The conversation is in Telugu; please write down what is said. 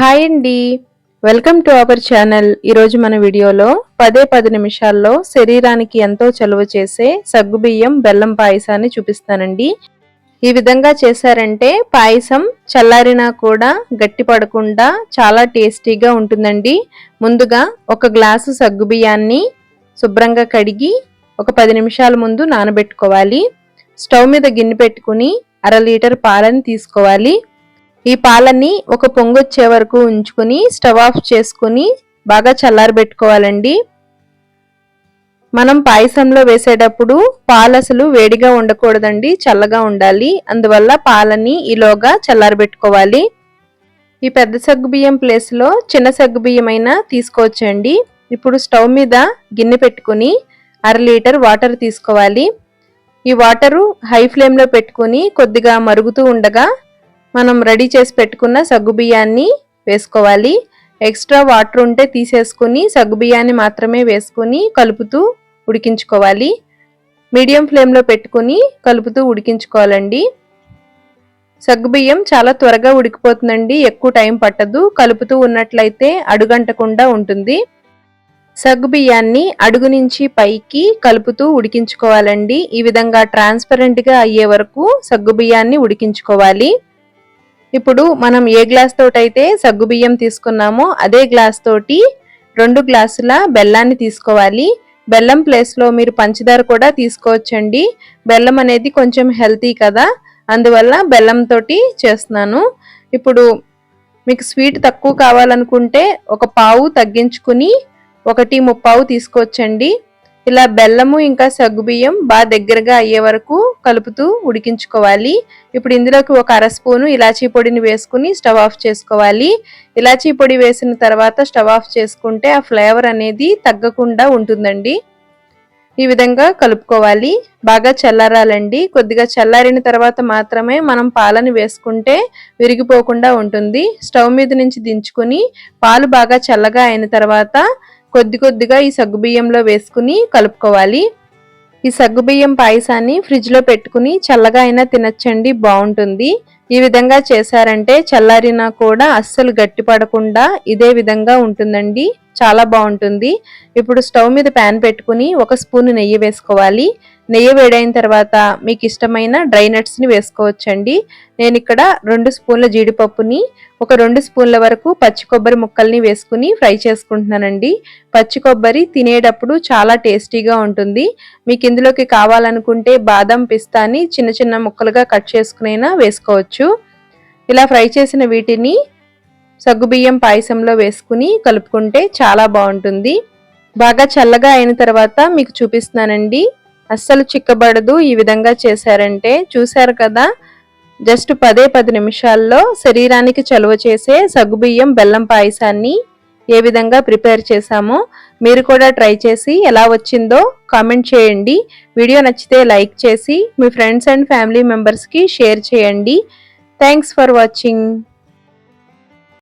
హాయ్ అండి. వెల్కమ్ టు అవర్ ఛానల్ ఈరోజు మన వీడియోలో పదే పది నిమిషాల్లో శరీరానికి ఎంతో చలువ చేసే సగ్గుబియ్యం బెల్లం పాయసాన్ని చూపిస్తానండి. ఈ విధంగా చేశారంటే పాయసం చల్లారినా కూడా గట్టి పడకుండా చాలా టేస్టీగా ఉంటుందండి. ముందుగా ఒక గ్లాసు సగ్గుబియ్యాన్ని శుభ్రంగా కడిగి ఒక పది నిమిషాల ముందు నానబెట్టుకోవాలి. స్టవ్ మీద గిన్నె పెట్టుకుని అర లీటర్ పాలని తీసుకోవాలి. ఈ పాలని ఒక పొంగొచ్చే వరకు ఉంచుకుని స్టవ్ ఆఫ్ చేసుకుని బాగా చల్లారబెట్టుకోవాలండి. మనం పాయసంలో వేసేటప్పుడు పాలు అసలు వేడిగా ఉండకూడదండి చల్లగా ఉండాలి. అందువల్ల పాలని ఈలోగా చల్లారబెట్టుకోవాలి. ఈ పెద్ద సగ్గు బియ్యం ప్లేస్లో చిన్న సగ్గు బియ్యం అయినా తీసుకోవచ్చండి. ఇప్పుడు స్టవ్ మీద గిన్నె పెట్టుకుని అర లీటర్ వాటర్ తీసుకోవాలి. ఈ వాటరు హై ఫ్లేమ్లో పెట్టుకుని కొద్దిగా మరుగుతూ ఉండగా మనం రెడీ చేసి పెట్టుకున్న సగ్గుబియ్యాన్ని వేసుకోవాలి. ఎక్స్ట్రా వాటర్ ఉంటే తీసేసుకుని సగ్గుబియ్యాన్ని మాత్రమే వేసుకుని కలుపుతూ ఉడికించుకోవాలి. మీడియం ఫ్లేమ్లో పెట్టుకుని కలుపుతూ ఉడికించుకోవాలండి. సగ్గుబియ్యం చాలా త్వరగా ఉడికిపోతుందండి ఎక్కువ టైం పట్టదు. కలుపుతూ ఉన్నట్లయితే అడుగంటకుండా ఉంటుంది. సగ్గుబియ్యాన్ని అడుగు నుంచి పైకి కలుపుతూ ఉడికించుకోవాలండి. ఈ విధంగా ట్రాన్స్పరెంట్గా అయ్యే వరకు సగ్గుబియ్యాన్ని ఉడికించుకోవాలి. ఇప్పుడు మనం ఏ గ్లాస్ తోటైతే సగ్గుబియ్యం తీసుకున్నామో అదే గ్లాస్ తోటి రెండు గ్లాసుల బెల్లాన్ని తీసుకోవాలి. బెల్లం ప్లేస్లో మీరు పంచదార కూడా తీసుకోవచ్చండి. బెల్లం అనేది కొంచెం హెల్తీ కదా. అందువల్ల బెల్లంతో చేస్తున్నాను. ఇప్పుడు మీకు స్వీట్ తక్కువ కావాలనుకుంటే ఒక పావు తగ్గించుకుని ఒకటి ముప్పావు తీసుకోవచ్చండి. ఇలా బెల్లము ఇంకా సగ్గుబియ్యం బాగా దగ్గరగా అయ్యే వరకు కలుపుతూ ఉడికించుకోవాలి. ఇప్పుడు ఇందులోకి ఒక అర స్పూను ఇలాచీ పొడిని వేసుకుని స్టవ్ ఆఫ్ చేసుకోవాలి. ఇలాచీ పొడి వేసిన తర్వాత స్టవ్ ఆఫ్ చేసుకుంటే ఆ ఫ్లేవర్ అనేది తగ్గకుండా ఉంటుందండి. ఈ విధంగా కలుపుకోవాలి. బాగా చల్లారాలండి. కొద్దిగా చల్లారిన తర్వాత మాత్రమే మనం పాలను వేసుకుంటే విరిగిపోకుండా ఉంటుంది. స్టవ్ మీద నుంచి దించుకుని పాలు బాగా చల్లగా అయిన తర్వాత కొద్ది కొద్దిగా ఈ సగ్గుబియ్యంలో వేసుకుని కలుపుకోవాలి. ఈ సగ్గుబియ్యం పాయసాన్ని ఫ్రిడ్జ్లో పెట్టుకుని చల్లగా అయినా తినచ్చండి బాగుంటుంది. ఈ విధంగా చేశారంటే చల్లారినా కూడా అస్సలు గట్టిపడకుండా ఇదే విధంగా ఉంటుందండి. చాలా బాగుంటుంది. ఇప్పుడు స్టవ్ మీద ప్యాన్ పెట్టుకుని ఒక స్పూన్ నెయ్యి వేసుకోవాలి. నెయ్యి వేడైన తర్వాత మీకు ఇష్టమైన డ్రై నట్స్ని వేసుకోవచ్చండి. నేను ఇక్కడ రెండు స్పూన్ల జీడిపప్పుని ఒక రెండు స్పూన్ల వరకు పచ్చి కొబ్బరి ముక్కల్ని వేసుకుని ఫ్రై చేసుకుంటున్నానండి. పచ్చి కొబ్బరి తినేటప్పుడు చాలా టేస్టీగా ఉంటుంది. మీకు ఇందులోకి కావాలనుకుంటే బాదం పిస్తాని చిన్న చిన్న ముక్కలుగా కట్ చేసుకునైనా వేసుకోవచ్చు. ఇలా ఫ్రై చేసిన వీటిని సగ్గుబియ్యం పాయసంలో వేసుకుని కలుపుకుంటే చాలా బాగుంటుంది. బాగా చల్లగా అయిన తర్వాత మీకు చూపిస్తున్నానండి. అస్సలు చిక్కబడదు. ఈ విధంగా చేశారంటే చూశారు కదా జస్ట్ పదే పది నిమిషాల్లో శరీరానికి చలువ చేసే సగ్గుబియ్యం బెల్లం పాయసాన్ని ఏ విధంగా ప్రిపేర్ చేశామో మీరు కూడా ట్రై చేసి ఎలా వచ్చిందో కామెంట్ చేయండి. వీడియో నచ్చితే లైక్ చేసి మీ ఫ్రెండ్స్ అండ్ ఫ్యామిలీ మెంబర్స్కి షేర్ చేయండి. Thanks for watching.